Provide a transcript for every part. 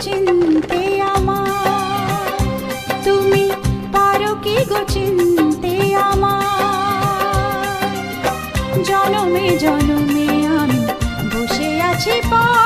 চিনতে আমার? তুমি পারো কি গো চিনতে আমার? জনমে জনমে আমি বসে আছি পর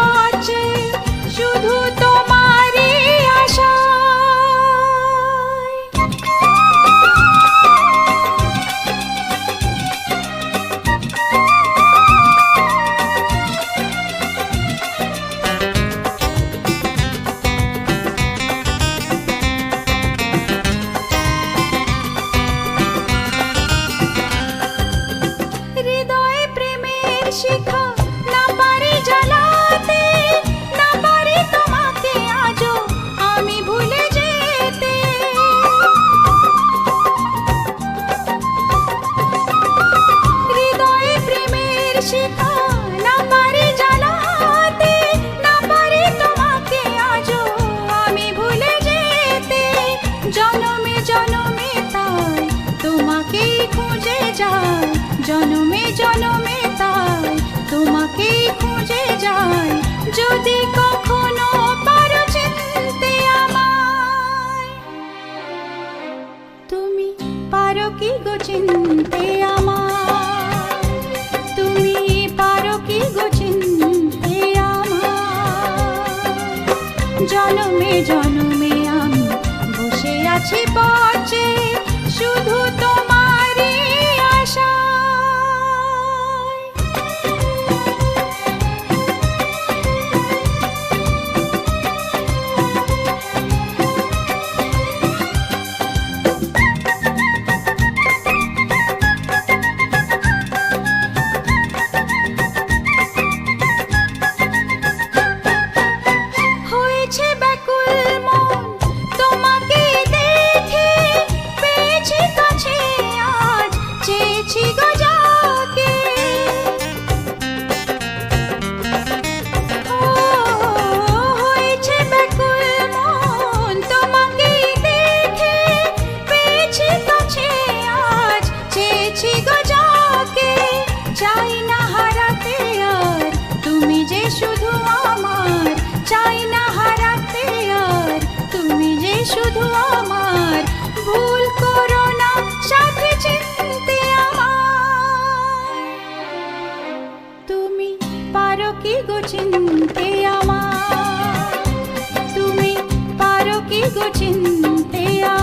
যাই জনমে জনমে তাই তোমাকেই খুঁজে যাই যদি কখনো পারো চিনতে আমায়। তুমি পারো কি গো চিনতে তুমি পারো কি গো চিনতে আমার জনমে জনমে আমি বসে আছি পচে পারো কি গো চিনতে আমার? তুমি পারো কি গো চিনতে আমার